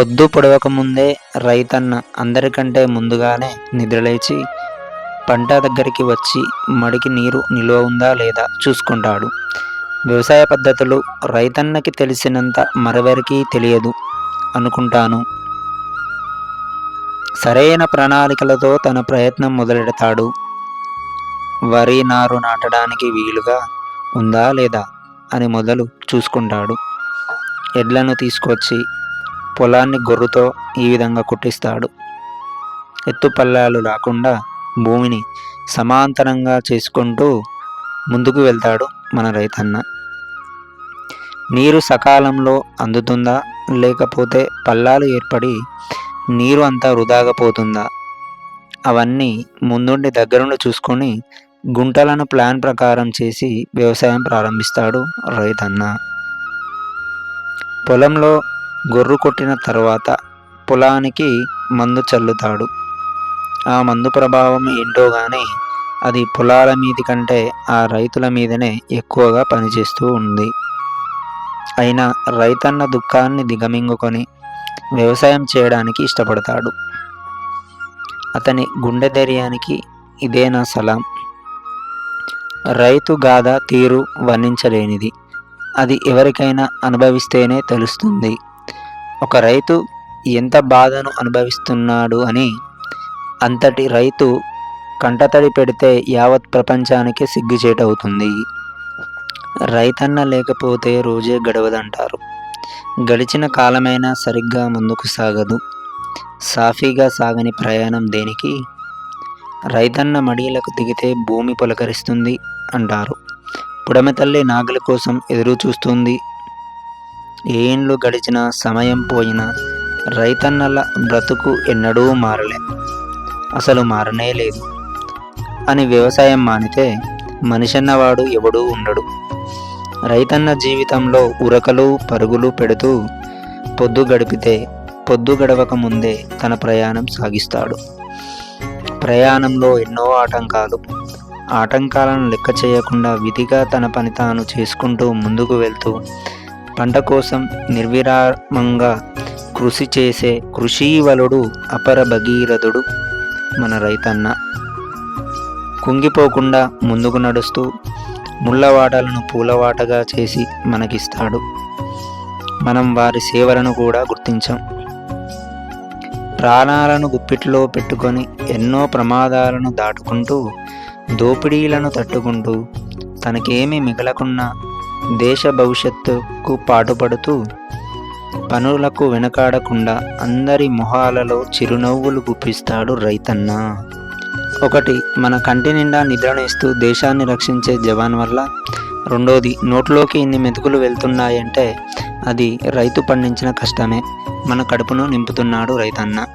పొద్దు పొడవక ముందే రైతన్న అందరికంటే ముందుగానే నిద్రలేచి పంట దగ్గరికి వచ్చి మడికి నీరు నిల్వ ఉందా లేదా చూసుకుంటాడు. వ్యవసాయ పద్ధతులు రైతన్నకి తెలిసినంత మరెవరికీ తెలియదు అనుకుంటాను. సరైన ప్రణాళికలతో తన ప్రయత్నం మొదలెడతాడు. వరి నారు నాటడానికి వీలుగా ఉందా లేదా అని మొదలు చూసుకుంటాడు. ఎడ్లను తీసుకొచ్చి పొలాన్ని గొర్రుతో ఈ విధంగా కుట్టిస్తాడు. ఎత్తుపల్లాలు రాకుండా భూమిని సమాంతరంగా చేసుకుంటూ ముందుకు వెళ్తాడు మన రైతన్న. నీరు సకాలంలో అందుతుందా? లేకపోతే పల్లాలు ఏర్పడి నీరు అంతా వృధాగా పోతుందా అవన్నీ ముందుండి దగ్గరుండి చూసుకొని గుంటలను ప్లాన్ ప్రకారం చేసి వ్యవసాయం ప్రారంభిస్తాడు రైతన్న. పొలంలో గొర్రు కొట్టిన తర్వాత పొలానికి మందు చల్లుతాడు. ఆ మందు ప్రభావం ఏంటో కానీ అది పొలాల మీది కంటే ఆ రైతుల మీదనే ఎక్కువగా పనిచేస్తూ ఉంది. అయినా రైతన్న దుఃఖాన్ని దిగమింగుకొని వ్యవసాయం చేయడానికి ఇష్టపడతాడు. అతని గుండె ధైర్యానికి ఇదే నా సలాం. రైతు గాథ తీరు వర్ణించలేనిది. అది ఎవరికైనా అనుభవిస్తేనే తెలుస్తుంది. ఒక రైతు ఎంత బాధను అనుభవిస్తున్నాడు అని అంతటి రైతు కంటతడి పెడితే యావత్ ప్రపంచానికి సిగ్గుచేటవుతుంది. రైతన్న లేకపోతే రోజే గడవదంటారు. గడిచిన కాలమైనా సరిగ్గా ముందుకు సాగదు. సాఫీగా సాగని ప్రయాణం దేనికి? రైతన్న మడిలకు దిగితే భూమి పులకరిస్తుంది అంటారు. పుడమతల్లి నాగల కోసం ఎదురు చూస్తుంది ఏండ్లు గడిచిన సమయం పోయినా రైతన్నల బ్రతుకు ఎన్నడూ మారలే. అసలు మారనే లేదు. అని వ్యవసాయం మానితే మనిషన్నవాడు ఎవడూ ఉండడు. రైతన్న జీవితంలో ఉరకలు పరుగులు పెడుతూ పొద్దు గడిపితే పొద్దు గడవక ముందే తన ప్రయాణం సాగిస్తాడు. ప్రయాణంలో ఎన్నో ఆటంకాలు. ఆటంకాలను లెక్క చేయకుండా విధిగా తన పని తాను చేసుకుంటూ ముందుకు వెళ్తూ పంట కోసం నిర్విరామంగా కృషి చేసే కృషీవలుడు అపర భగీరథుడు మన రైతన్న. కుంగిపోకుండా ముందుకు నడుస్తూ ముళ్ళవాటలను పూలవాటగా చేసి మనకిస్తాడు. మనం వారి సేవలను కూడా గుర్తించాం. ప్రాణాలను గుప్పిట్లో పెట్టుకొని ఎన్నో ప్రమాదాలను దాటుకుంటూ దోపిడీలను తట్టుకుంటూ తనకేమీ మిగలకున్నా దేశ భవిష్యత్తుకు పాటుపడుతూ పనులకు వెనకాడకుండా అందరి మొహాలలో చిరునవ్వులు గుప్పిస్తాడు రైతన్న. ఒకటి మన కంటి నిండా నిద్రనేస్తూ దేశాన్ని రక్షించే జవాన్ వల్ల. రెండోది నోట్లోకి ఇన్ని మెతుకులు వెళ్తున్నాయంటే అది రైతు పండించిన కష్టమే. మన కడుపును నింపుతున్నాడు రైతన్న.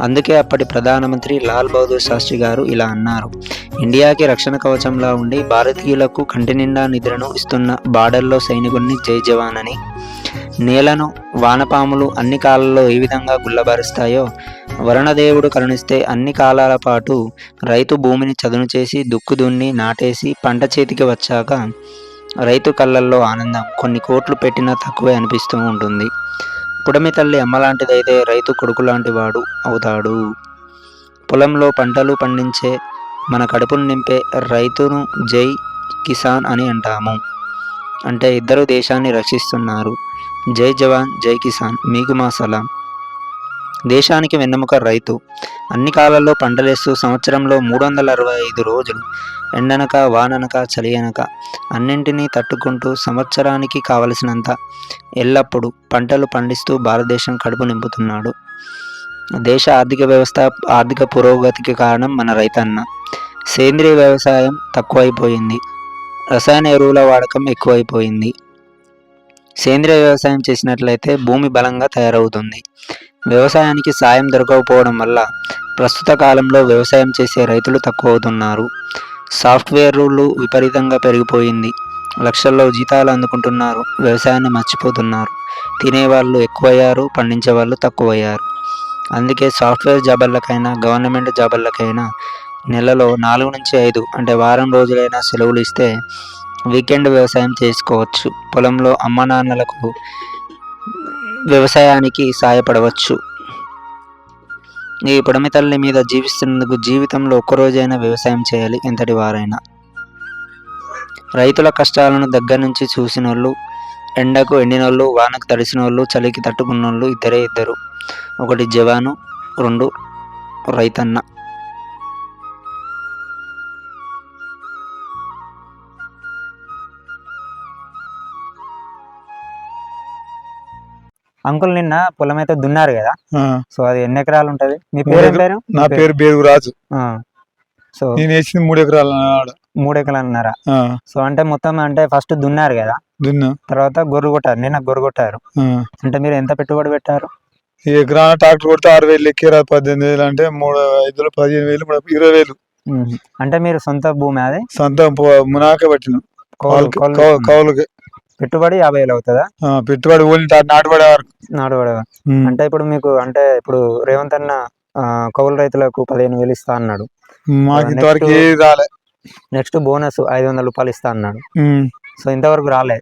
అందుకే అప్పటి ప్రధానమంత్రి లాల్ బహదూర్ శాస్త్రి గారు ఇలా అన్నారు. ఇండియాకి రక్షణ కవచంలా ఉండి భారతీయులకు కంటి నిండా నిద్రను ఇస్తున్న బార్డర్లో సైనికుడిని జై జవాన్ అని. నేలను వానపాములు అన్ని కాలాల్లో ఏ విధంగా గుల్లబారుస్తాయో వరుణదేవుడు కరుణిస్తే అన్ని కాలాల పాటు రైతు భూమిని చదును చేసి దుక్కు దున్ని నాటేసి పంట చేతికి వచ్చాక రైతు కళ్ళల్లో ఆనందం. కొన్ని కోట్లు పెట్టినా తక్కువే అనిపిస్తూ ఉంటుంది. పుడమి తల్లి అమ్మలాంటిదైతే రైతు కొడుకు లాంటి వాడు అవుతాడు. పొలంలో పంటలు పండించే మన కడుపును నింపే రైతును జై కిసాన్ అని అంటాము. అంటే ఇద్దరు దేశాన్ని రక్షిస్తున్నారు. జై జవాన్ జై కిసాన్. మీకు మా సలాం. దేశానికి వెన్నెముక రైతు. అన్ని కాలాల్లో పంటలేస్తూ సంవత్సరంలో మూడు వందల అరవై ఐదు రోజులు ఎండనక వాననక చలి అనక అన్నింటినీ తట్టుకుంటూ సంవత్సరానికి కావలసినంత ఎల్లప్పుడూ పంటలు పండిస్తూ భారతదేశం కడుపు నింపుతున్నాడు. దేశ ఆర్థిక వ్యవస్థ ఆర్థిక పురోగతికి కారణం మన రైతన్న. సేంద్రియ వ్యవసాయం తక్కువైపోయింది. రసాయన ఎరువుల వాడకం ఎక్కువైపోయింది. సేంద్రియ వ్యవసాయం చేసినట్లయితే భూమి బలంగా తయారవుతుంది. వ్యవసాయానికి సాయం దొరకకపోవడం వల్ల ప్రస్తుత కాలంలో వ్యవసాయం చేసే రైతులు తక్కువ అవుతున్నారు సాఫ్ట్వేర్లు విపరీతంగా పెరిగిపోయింది. లక్షల్లో జీతాలు అందుకుంటున్నారు. వ్యవసాయాన్ని మర్చిపోతున్నారు. తినేవాళ్ళు ఎక్కువయ్యారు పండించే వాళ్ళు తక్కువయ్యారు. అందుకే సాఫ్ట్వేర్ జాబర్లకైనా గవర్నమెంట్ జాబర్లకైనా నెలలో నాలుగు నుంచి ఐదు అంటే వారం రోజులైనా సెలవులు ఇస్తే వీకెండ్ వ్యవసాయం చేసుకోవచ్చు. పొలంలో అమ్మ నాన్నలకు వ్యవసాయానికి సాయపడవచ్చు. ఈ పొడమి తల్లి మీద జీవిస్తున్నందుకు జీవితంలో ఒక్కరోజైనా వ్యవసాయం చేయాలి ఎంతటి వారైనా. రైతుల కష్టాలను దగ్గర నుంచి చూసిన వాళ్ళు ఎండకు ఎండినోళ్ళు వానకు తడిసిన వాళ్ళు చలికి తట్టుకున్నోళ్ళు ఇద్దరే ఇద్దరు. ఒకటి జవాను రెండు రైతన్న. అంకుల్ నిన్న పొలం అయితే దున్నారు కదా. సో అది ఎన్ని ఎకరాలు ఉంటది? మీ పేరు ఎకరా- పేరు? నా పేరు బేరు రాజు. ఆ. సో నేను వేసింది మూడు ఎకరాల మూడు ఎకరాలు అన్నారా ఆ, సో అంటే మొత్తం అంటే ఫస్ట్ దున్నారు కదా. దున్నా. తర్వాత గొర్రు కొట్టారు నిన్న గొర్రు కొట్టారు. అంటే మీరు ఎంత పెట్టుబడి పెట్టారు? ఈ ఎకరాన ట్రాక్టర్ కొడితే ఆరు వేలు ఎక్కిరా పద్దెనిమిది వేలు అంటే మూడు ఐదులో పదిహేను వేలు ఇరవై వేలు. అంటే మీరు సొంత భూమి అది? సొంత మునాక పట్టిన. కౌలుకి. పెట్టుబడి యాభై వేలు అవుతుందా? పెట్టుబడి నాటుబడే నాటుబడి. అంటే ఇప్పుడు మీకు అంటే ఇప్పుడు రేవంత్ అన్న కౌలు రైతులకు పదిహేను వేలు ఇస్తా అన్నాడు. నెక్స్ట్ బోనస్ ఐదు వందల రూపాయలు ఇస్తా అన్నాడు. సో ఇంతవరకు రాలే.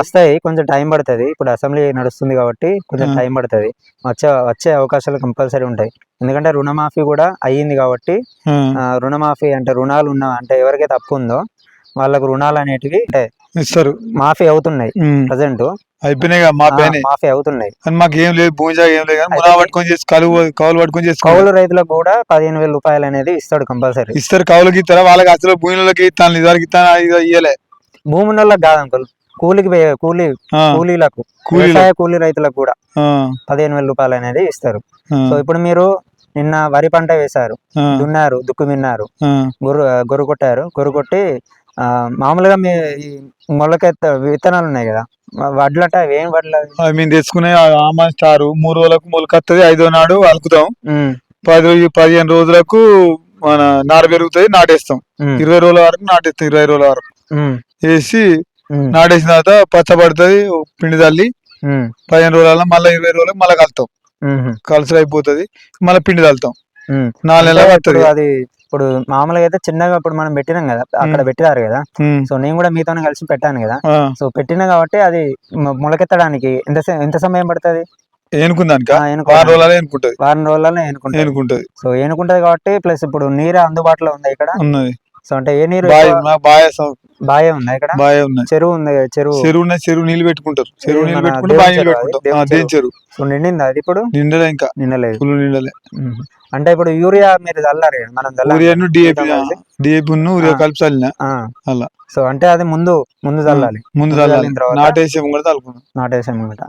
వస్తాయి కొంచెం టైం పడుతుంది. ఇప్పుడు అసెంబ్లీ నడుస్తుంది కాబట్టి కొంచెం. టైం పడుతుంది. వచ్చే వచ్చే అవకాశాలు కంపల్సరీ ఉంటాయి. ఎందుకంటే రుణమాఫీ కూడా అయ్యింది కాబట్టి రుణమాఫీ అంటే రుణాలు ఉన్న అంటే ఎవరికైతే అప్పు ఉందో వాళ్ళకు రుణాలు అనేటివి ఇస్తారు. మాఫీ అవుతున్నాయి. ప్రజెంట్. అయిపోయినాయి మాఫీ అవుతున్నాయి. కానీ మాకు ఏం లేదు భూమి ఏం లేదు మునా పట్టుకొని చేసి కలువు కౌలు పట్టుకొని చేసుకోవాలి కౌలు రైతులకు కూడా పదిహేను వేల రూపాయలు అనేది ఇస్తాడు కంపల్సరీ. ఇస్తారు కౌలుకి ఇస్తారా వాళ్ళకి అసలు భూమిలోకి ఇస్తాను ఇదివరకు ఇస్తాను ఇది ఇయ్యలే. భూమి వాళ్ళకి కాదు అంకుల్ కూలికి కూలి కూలీలకు. వ్యవసాయ కూలీ రైతులకు కూడా పదిహేను వేల రూపాయలు అనేది ఇస్తారు. సో ఇప్పుడు మీరు నిన్న వరి పంట వేశారు దున్నారు దుక్కు మిన్నారు గొర్రు గొర్రు కొట్టారు గొర్రు కొట్టి ఆ, మామూలుగా మీ ఈ మొలకెత్త విత్తనాలు ఉన్నాయి కదా. వ- వడ్లట అవి ఏం వడ్లు అవి? మేము తెచ్చుకునే ఆమా స్టారు. మూడు రోజులకు మొలకత్తది ఐదో నాడు అలుకుతాం. పది రోజు- పదిహేను రోజులకు మన నార పెరుగుతుంది నాటేస్తాం. ఇరవై రోజుల వరకు నాటేస్తాం ఇరవై రోజుల వరకు. వేసి నాటేసిన తర్వాత పచ్చబడుతుంది పిండి తల్లి. పదిహేను రోజుల మళ్ళీ ఇరవై రోజులకు మళ్ళీ కలుతాం. కలుసులు అయిపోతుంది మళ్ళీ పిండి తల్లుతాం. నాలుగు నెలలు అంటే పడుతుంది. అది ఇప్పుడు మామూలుగా అయితే చిన్నగా ఇప్పుడు మనం పెట్టినాం కదా అక్కడ ఉమ్. పెట్టారు కదా. సో నేను కూడా మీతో కలిసి పెట్టాను కదా. సో పెట్టినా కాబట్టి అది మొలకెత్తడానికి ఎంత ఎంత సమయం పడుతుంది? ఏనుకుందానిక. వారం రోజులలో ఏనుకుంటది. వారం రోజుల్లో ఏనుకుంటుంది. ఏనుకుంటది. సో ఏనుకుంటది కాబట్టి ప్లస్ ఇప్పుడు నీరు అందుబాటులో ఉంది ఇక్కడ? సో అంటే ఏ నీరు బాయ్ బాయ ఉందా ఇక్కడ? బాయ చెరువు ఉంది చెరువు. చెరువు చెరువు నీళ్ళు పెట్టుకుంటారు. చెరువు నీళ్ళు పెట్టుకుంటే బావి నీళ్ళు చెరువు? దేని సో నిండిందా అది ఇప్పుడు? నిండలే ఇంకా. నిండలేదు. ఫుల్ నిండలే. అంటే ఇప్పుడు యూరియా మీరు చల్లారు మనం ఊరియాను డిఏపి. డిఏపి ఊరియా ఆ. కలిపి చల్లిన. అలా. సో అంటే అది ముందు ముందు చల్లాలి. ముందు చల్లాలి. నాటేసి కూడా తలుకున్నాం నాటేసాం అనమాట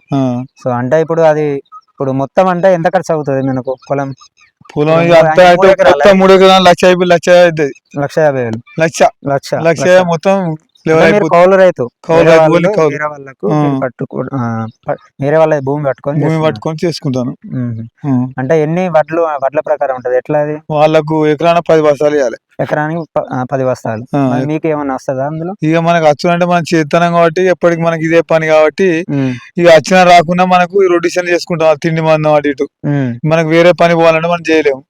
సో అంటే ఇప్పుడు అది ఇప్పుడు మొత్తం అంటే ఎంత ఖర్చు అవుతుంది మనకు పొలం? పొలం అంతా అయితే? మొత్తం మూడు ఎకరాలు లక్ష అయిపోయి లక్ష అవుతుంది లక్ష యాభై వేలు. లక్ష. లక్ష లక్ష. మొత్తం కౌలు రైతు. వేరే వాళ్ళకు పట్టుకో వేరే వాళ్ళ భూమి పట్టుకొని భూమి. పట్టుకొని చేసుకుంటాను. అంటే ఎన్ని వడ్లు వడ్ల ప్రకారం ఉంటది? ఎట్లా అది? వాళ్ళకు ఎకరాన పది బస్తాలు ఇవ్వాలి. ఎకరానికి పది మరి మీకు ఏమన్నా వస్తుందా అందులో ఇక మనకు వచ్చు అంటే మనం చేస్తున్నాం కాబట్టి ఎప్పటికి మనకి ఇదే పని కాబట్టి. ఇక వచ్చినా రాకుండా మనకు రొటేషన్ చేసుకుంటాం తిండి మందం అటు ఇటు. మనకు వేరే పని పోవాలంటే మనం చేయలేము.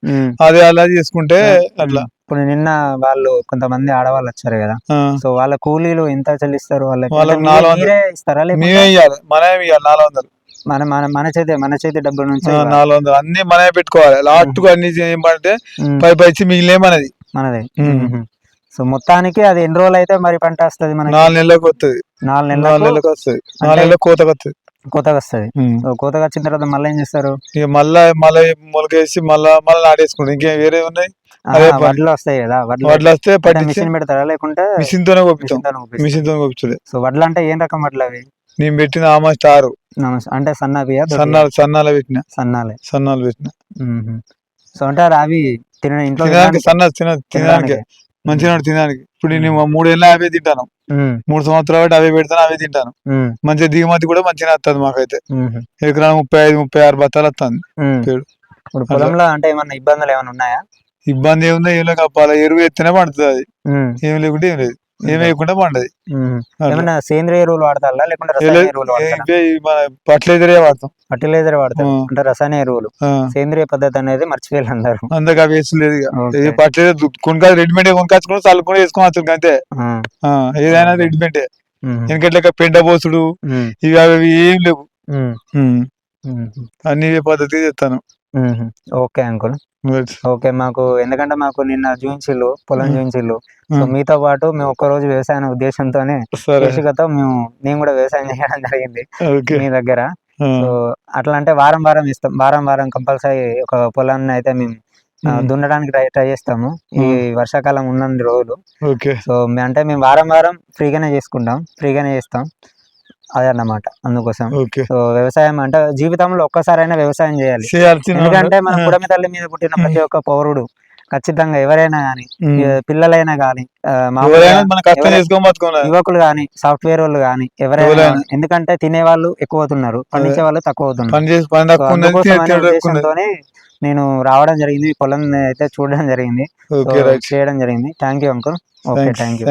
అదే అలా చేసుకుంటే అట్లా ఇప్పుడు నిన్న వాళ్ళు కొంతమంది ఆడవాళ్ళు వచ్చారు కదా. సో వాళ్ళ కూలీలు ఎంత చెల్లిస్తారు వాళ్ళకి నాలుగు వందలు. ఇస్తారా మేమే ఇవ్వాలి మనమే ఇవ్వాలి నాలుగు వందలు మన మన మన చేతి మన చేతి డబ్బుల నుంచి. నాలుగు వందలు అన్ని మనమే పెట్టుకోవాలి లాస్ట్ అన్ని ఏమంటే. పై పై ఇచ్చి మిగిలిన మనది మనదే. సో మొత్తానికి అది ఎన్ని రోజులు అయితే మరి పంట వస్తుంది మనకి? నాలుగు నెలలకు వస్తుంది నాలుగు నాలుగు నెలలకు వస్తుంది. నాలుగు నెలలకు కోతకు వస్తుంది కోతగా వస్తుంది. సో కోతగా వచ్చిన తర్వాత మళ్ళీ ఏం చేస్తారు? ఇక మళ్ళా మళ్ళీ మొలకేసి మళ్ళా మళ్ళీ నాటేసుకుంటాం ఇంకేం వేరే ఉన్నాయి? ఆహా, అదే పని. వడ్లు వస్తాయి కదా వడ్లు. వడ్లు వస్తే అంటే పట్టించి మిషన్ పెడతారా లేకుంటే మిషన్ తోనే కొప్పుతాం మిషన్ తోనే ఊపిస్తారు. మిషన్ తోనే కొప్పుతుంది సో వడ్లు అంటే ఏం రకం వడ్లు అవి? నేను పెట్టిన ఆమె స్టార్ నమస్- అంటే సన్నవియా దొడ్డియా? సన్నాలు సన్నాలు పెట్టిన. సన్నాలే. సన్నాలు పెట్టిన. మ్మ్. సో అంటే అది అవి తిన ఇంట్లో తినడానికి తినడానికి- సన్న తిన తినడానికి. మంచిగా తినడానికి ఇప్పుడు నేను మూడేళ్ళ అవే తింటాను. మూడు సంవత్సరాలు బట్టి అవే పెడతాను అవే తింటాను. మంచిగా దిగుమతి కూడా మంచిగా వస్తుంది మాకైతే. ఎకరా ముప్పై ఐదు ముప్పై ఆరు బత్తాలు వస్తుంది. ఇప్పుడు పొలంలో అంటే ఏమన్నా ఇబ్బందులు ఏమైనా ఉన్నాయా ఇబ్బంది ఏముందో ఏం లేక కప్పాలి ఎరువు ఎత్తేనే పండుతుంది అది. ఏం లేకుంటే ఏం లేదు ఏం వేయకుండా పండదు మ్మ్. అట్లా. ఏమన్నా సేంద్రియ ఎరువులు వాడతారా? లేకుంటే రసాయన ఎరువులు ఫర్టిలైజరే వాడతాం. ఫర్టిలైజర్ వాడతారు. ఆ. అంటే రసాయన ఎరువులు. సేంద్రియ పద్ధతి అనేది మర్చిపోయారు అందరూ. అందుకే అవి వేసలేదు ఫర్టిలైజర్ కొనుక్కా రెడీమేడ్ కొనుకొచ్చుకుని చల్లుకొని వేసుకోవచ్చు అంతే. ఏదైనా రెడీమేడ్. ఎందుకంటే పెండ పోసుడు. ఇవి అవి ఏం లేవు. అన్ని పద్ధతి చెప్తాను. Okay uncle. ఓకే మాకు ఎందుకంటే మాకు నిన్న చూపించిల్లు పొలం. చూపించిల్లు సో మ్మ్. మీతో పాటు మేము ఒక్క రోజు వ్యవసాయం ఉద్దేశంతోనే కృషికతో మేము నేను కూడా వ్యవసాయం చేయడం జరిగింది మీ దగ్గర. ఆ, సో అట్లా అంటే వారం వారం ఇస్తాం వారం వారం కంపల్సరీ ఒక పొలాన్ని అయితే మేము. దున్నడానికి ట్రై ట్రై చేస్తాము. ఈ. వర్షాకాలం ఉన్నన్ని రోజులు. సో అంటే మేము వారం వారం ఫ్రీగానే చేసుకుంటాం ఫ్రీగానే చేస్తాం. అదే అన్నమాట అందుకోసం. ఓకే. సో వ్యవసాయం అంటే జీవితంలో ఒక్కసారైనా వ్యవసాయం చేయాలి. చేయాల్సిన ఎందుకంటే మన ఆ, పుడమి తల్లి మీద పుట్టిన ప్రతి ఒక్క పౌరుడు ఖచ్చితంగా ఎవరైనా కానీ. పిల్లలైనా బతుకోవాలి యువకులు కానీ సాఫ్ట్వేర్ వాళ్ళు కానీ ఎవరైనా. గానీ, ఎందుకంటే తినేవాళ్ళు ఎక్కువ అవుతున్నారు పండించే వాళ్ళు తక్కువ అవుతున్నారు. తినే- నేను రావడం జరిగింది పొలం అయితే చూడడం జరిగింది. చేయడం జరిగింది. Thank you uncle okay thank you